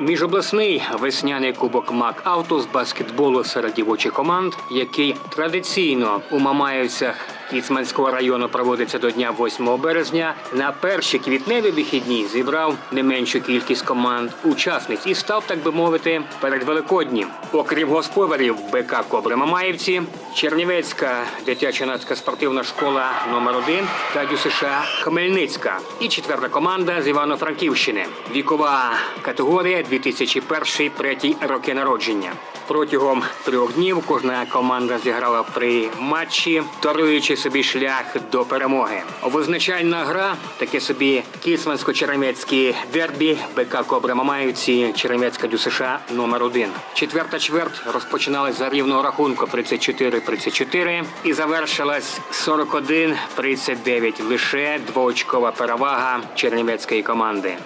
Міжобласний весняний кубок МАК Авто з баскетболу серед дівочих команд, який традиційно у Мамаївцях Кіцманського району проводиться до дня 8 березня. На перші квітневі вихідні зібрав не меншу кількість команд учасниць і став, так би мовити, перед Великоднім. Окрім господарів БК Кобри Мамаївці, Чернівецька дитяча нацька спортивна школа номер 1 та ДЮСШ Хмельницька і четверта команда з Івано-Франківщини. Вікова категорія 2001-3 роки народження. Протягом трьох днів кожна команда зіграла три матчі, торуючи собі шлях до перемоги. Визначальна гра таке собі кіцмансько-черемецькі дербі БК Кобра Мамаївці, Черемецька ДЮСШ номер 1 Четверта чверть розпочиналась за рівного рахунку 34-34 і завершилась 41-39. Лише двоочкова перевага чернівецької команди.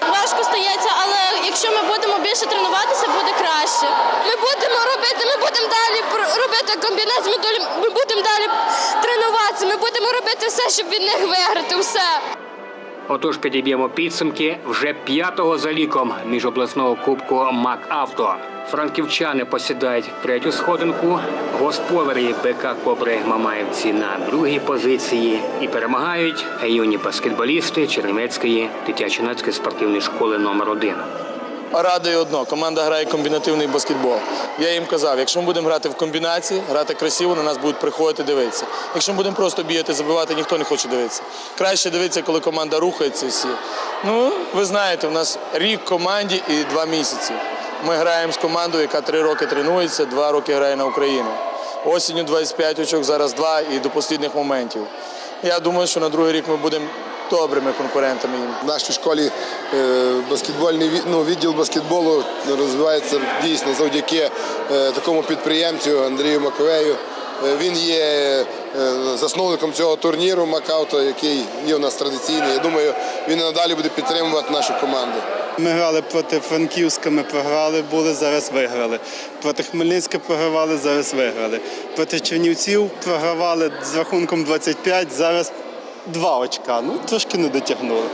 Важко стається, але якщо ми будемо більше тренуватися, буде краще. Ми будемо робити, ми будемо далі робити комбінацію, ми, долі- ми будемо далі тренуватися, ми будемо робити все, щоб від них виграти. Все. Отож підіб'ємо підсумки вже п'ятого за ліком міжобласного кубку МАК Авто. Франківчани посідають третю сходинку, господарі БК Кобри Мамаївці на другій позиції і перемагають юні баскетболісти Чернівецької дитячо-нацької спортивної школи номер 1 Радує одно, команда грає комбінативний баскетбол. Я їм казав, якщо ми будемо грати в комбінації, грати красиво, на нас будуть приходити дивитися. Якщо ми будемо просто бігати, забивати, ніхто не хоче дивитися. Краще дивитися, коли команда рухається всі. Ну, ви знаєте, у нас рік команді і два місяці. Ми граємо з командою, яка три роки тренується, два роки грає на Україну. Осінню 25 очок, зараз два і до послідних моментів. Я думаю, що на другий рік ми будемо добрими конкурентами. В нашій школі е, баскетбольний ну, відділ баскетболу розвивається дійсно завдяки е, такому підприємцю Андрію Маковею. Е, Він є засновником цього турніру Макауто, який є у нас традиційний. Я думаю, він і надалі буде підтримувати нашу команду. Ми грали проти Франківська, ми програли, були, зараз виграли. Проти Хмельницька програвали, зараз виграли. Проти Чернівців програвали з рахунком 25, зараз два очка. Ну, трошки не дотягнули.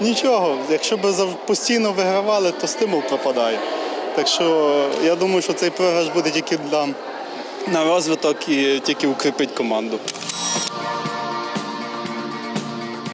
Нічого, якщо б постійно вигравали, то стимул пропадає. Так що я думаю, що цей програш буде тільки для на розвиток і тільки укріпить команду.